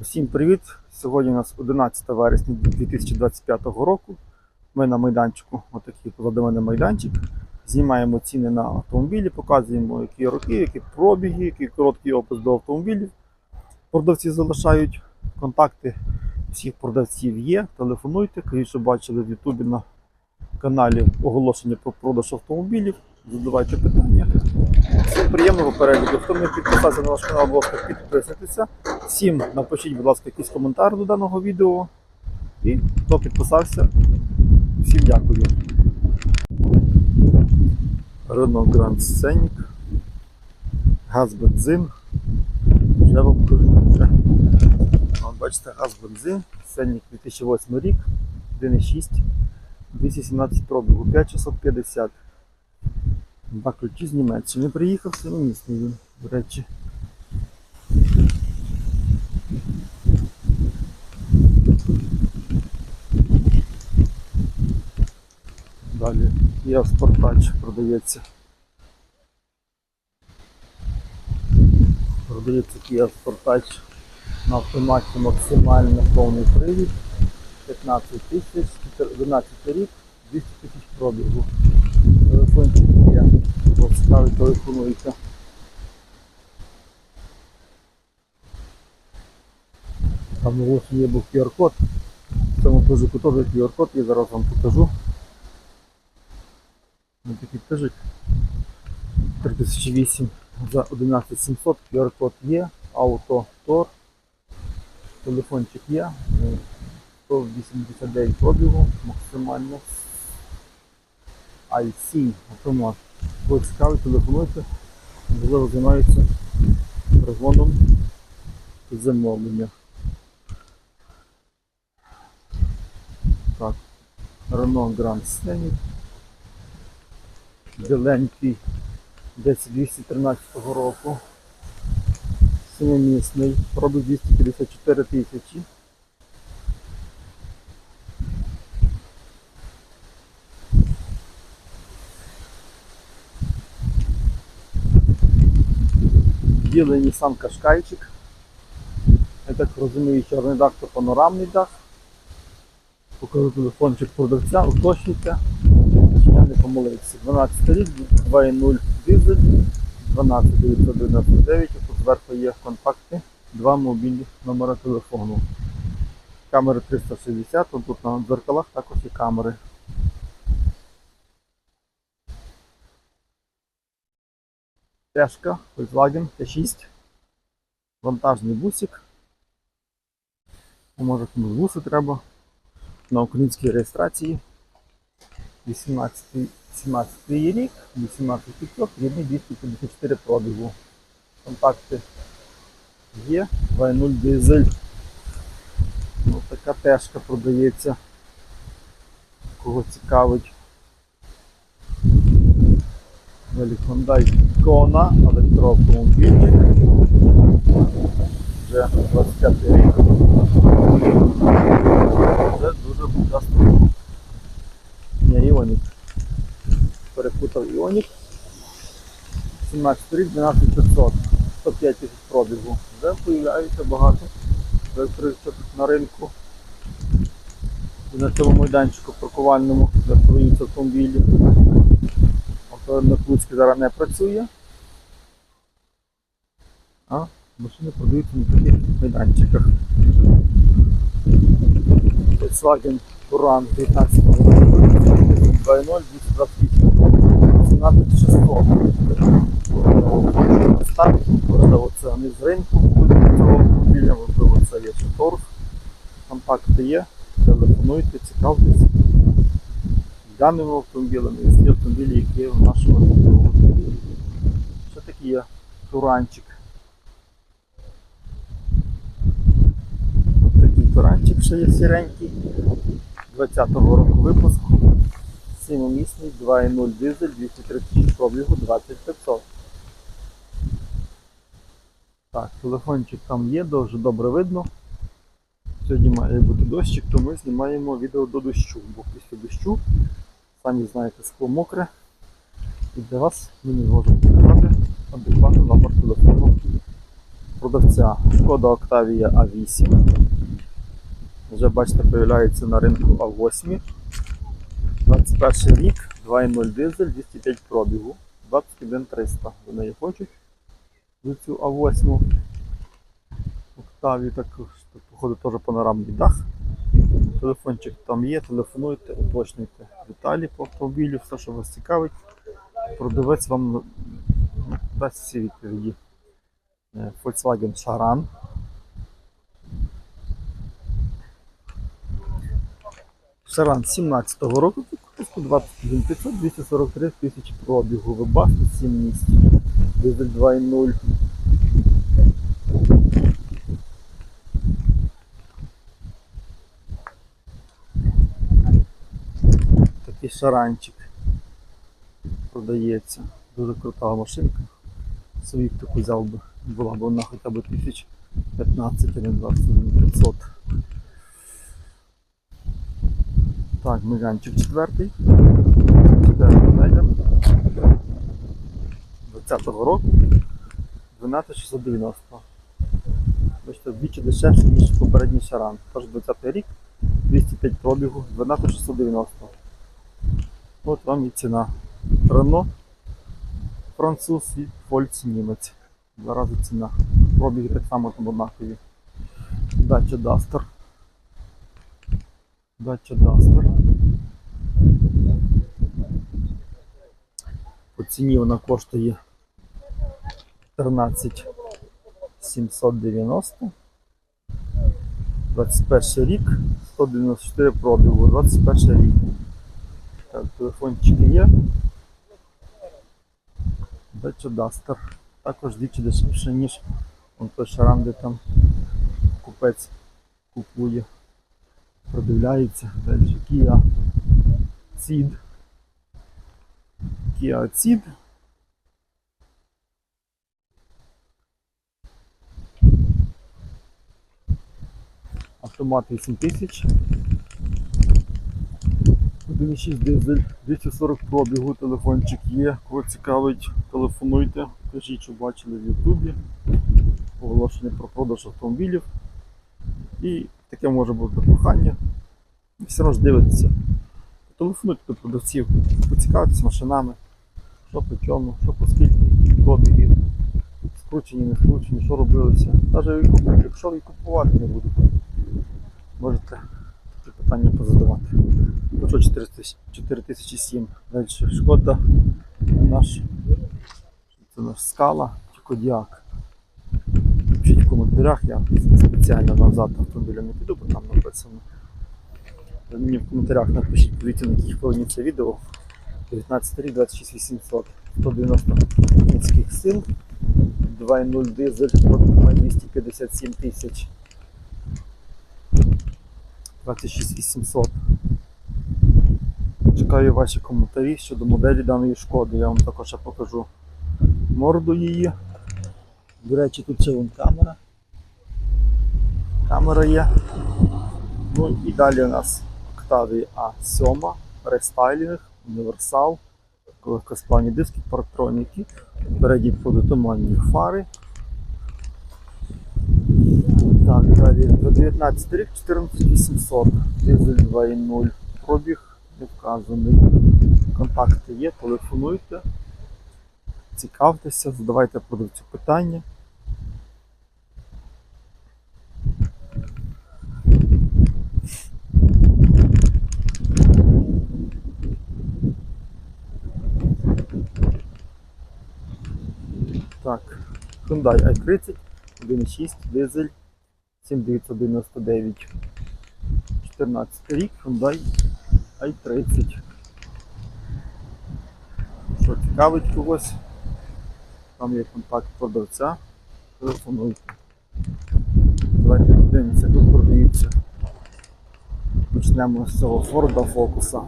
Всім привіт! Сьогодні у нас 11 вересня 2025 року. Ми на майданчику, отакий позаду мене майданчик. Знімаємо ціни на автомобілі, показуємо, які роки, які пробіги, який короткий опис до автомобілів. Продавці залишають контакти всіх продавців є. Телефонуйте, кажіть, що бачили в Ютубі на каналі оголошення про продаж автомобілів. Задавайте питання. Всім приємного перегляду. Хто не підписався на наш канал, будь ласка, підписуйтеся. Всім напишіть, будь ласка, якийсь коментар до даного відео. І хто підписався, всім дякую. Renault Grand Scenic. Газ бензин. Вже вам кажу. Бачите, газ бензин. Scenic 2008 рік, 1,6, 217 пробігу, 5650. Два ключі з Німеччини. Приїхав самомісний він, до речі. Далі є спортач продається. Продається Kia Sportage на автоматі максимально повний привід. 15 тисяч, 11 рік, 200 тисяч пробігу. Телефончик є. Ось цікавий телефонується. Там у є був QR-код. В цьому пижику теж QR-код, я зараз вам покажу. Такий пижик. 3008 за 11700 QR-код є, авто Тор. Телефончик є. е, 189 пробігу максимально. IC автомат. Коли цікавий, телефонуйте, можливо, займаються розгоном замовлення. Так, Renault Grand Scenic. Біленький 10213 року. Синьомісний, пробіг 254 тисячі. білий Nissan Qashqaiчик. Я так розумію, чорний дах то панорамний дах. Покажу телефончик продавця, уточнюйте. Я 12 рік, 2.0 дизель, 12999, тут зверху є контакти, два мобільні номера телефону. Камери 360, тут на дзеркалах також є камери. Тежка, Volkswagen T6. Вантажний бусик. Ну, Може комусь буси треба. На українській реєстрації. 18 17 рік, 18 500, рідний 254 пробігу. Контакти є, 2.0 дизель. Ну, така тежка продається. Кого цікавить. Далі Hyundai Kona, електроавтомобіль. Вже 25 рік. Вже дуже часто. Ні, Іонік. Перепутав Іонік. 17 рік, 12500, 105 тисяч пробігу. Вже появляється багато електричок на ринку. І на цьому майданчику паркувальному, де продаються автомобілі. Авто на Клуцькій зараз не працює. А машини продаються на таких майданчиках. Volkswagen Touran 19 року. 2.0, 228, 17600. Старт, це не з ринку цього автомобіля, можливо, це є ще торг. Контакти є, телефонуйте, цікавтесь даними автомобілями і всі автомобілі, які в нашому автомобілі. Що таке є туранчик? Ось такий туранчик ще є сіренький. 20-го року випуску. Сімомісний 2.0 дизель, 236 пробігу, 2500. Так, телефончик там є, дуже добре видно. Сьогодні має бути дощик, то ми знімаємо відео до дощу, бо після дощу, самі знаєте, скло мокре. І для вас ми не можемо показати адекватний номер телефону продавця Шкода Octavia A8. Вже бачите, появляється на ринку А8. 21 рік, 2.0 дизель, 205 пробігу, 21 300. Вони хочуть за цю А8. Octavia також, тут, походу, теж панорамний дах. Телефончик там є, телефонуйте, уточнюйте деталі по автомобілю, все, що вас цікавить. Продавець вам дасть всі відповіді. Е, Volkswagen Charan. Шаран 17-го року, випуску 21 500, 243 тисячі пробігу. Ви бачите 7 місць. Дизель 2.0. Такий шаранчик продається. Дуже крута машинка. Свою таку взяв би. Була б вона хоча б 1015 а 21 500. Так, Меганчик четвертий. Четвертий медіа. 20-го року. 12690. Бачите, вдвічі дешевше, ніж попередній шаран. Тож 20-й рік, 205 пробігу, 12690. От вам і ціна. Рено, француз і Фольц німець. Два рази ціна. Пробіги так само там однакові. Дача Дастер. Дача Дастер. По ціні вона коштує 14 790. 21 рік, 194 пробігу, 21 рік. Так, телефончики є. Дача Дастер. Також двічі дешевше, ніж он той шаран, де там купець купує, продивляється. Далі Kia Ceed. Kia Ceed. Автомат 8000. 1.6 дизель, 240 пробігу, телефончик є. Кого цікавить, телефонуйте, кажіть, що бачили в Ютубі. Оголошення про продаж автомобілів. І таке може бути прохання. І все одно ж дивитеся. Телефонуйте до продавців, поцікавитесь машинами, що по чому, що по скільки, пробіги, скручені, не скручені, що робилося. Навіть якщо ви купувати не будете, можете такі питання позадавати. 4000 4007. Далі шкода наш, це наш скала чи кодіак. Пишіть в коментарях, я спеціально назад автомобіля не піду, бо там написано. Ви мені в коментарях напишіть, дивіться на якій хвилині це відео. 19 рік, 26800, 190 кінських сил, 2.0 дизель, пробіг 257 тисяч. 26800. Чекаю ваші коментарі щодо моделі даної шкоди. Я вам також покажу морду її. До речі, тут ще вон камера. Камера є. Ну і далі у нас Octavia A7, рестайлінг, універсал, легкосплавні диски, парктроніки, переді туманні фари. Так, далі 19 рік, 14800, дизель 2.0, пробіг не вказаний. Контакти є, телефонуйте, цікавтеся, задавайте продавцю питання. Так, Hyundai i30, 1.6, дизель 7999. 14 рік, Hyundai i30. Що цікавить когось? Там є контакт продавця. Телефонуйте. Давайте подивимося, тут продаються. Почнемо з цього Ford Focus.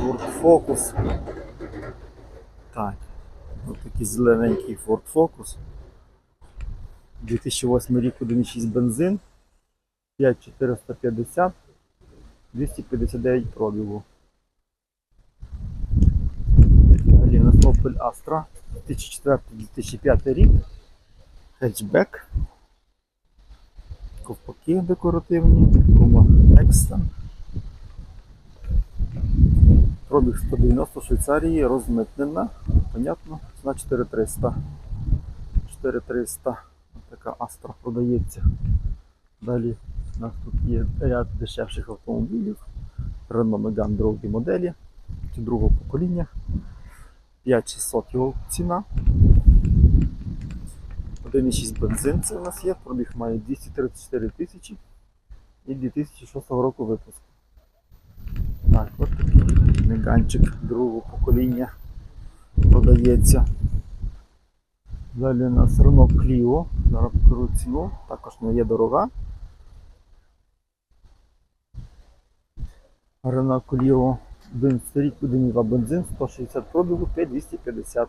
Ford Focus. Так. Ось такий зелененький Ford Focus. 2008 рік 1.6 бензин. 5450. 259 пробігу. Далі у нас Opel Astra 2004-2005 рік. хетчбек, ковпаки декоративні, гума Ексен. Пробіг 190 Швейцарії, розмитнена, понятно, на 4300. 4300. Така Астра продається. Далі у нас тут є ряд дешевших автомобілів. Renault Megane другої моделі, другого покоління. 5600 його ціна. 1,6 бензин це у нас є, пробіг має 234 тисячі і 2006 року випуску. Так, от такий меганчик другого покоління продається. Далі у нас Renault Clio, зараз покажу ціну, також не є дорога. Renault Clio 11 рік 1,2 бензин, 160 пробігу, 5250.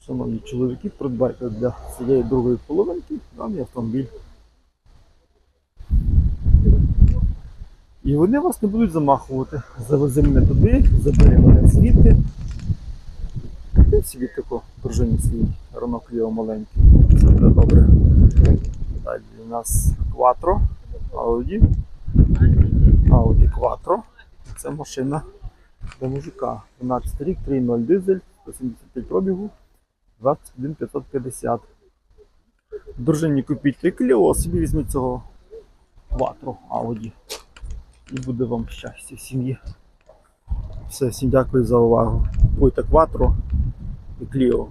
Шановні чоловіки, придбайте для цієї другої половинки даний автомобіль. І вони вас не будуть замахувати. Завези мене туди, забери мене звідти. Ти собі тако дружині свій Renault Clio маленький. Це буде добре. Далі у нас Quattro, Audi. Audi Quattro. Це машина для мужика. 12 рік, 3.0 дизель, 175 пробігу, 21 550. Дружині купіть Clio, собі візьміть цього Quattro Audi. І буде вам щастя сім'ї. Все, всім дякую за увагу. Будьте кватро і Clio.